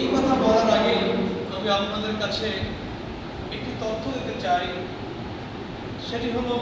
এই কথা বলার আগে আমি আপনাদের কাছে একটি তথ্য দিতে চাই। সেটি হলো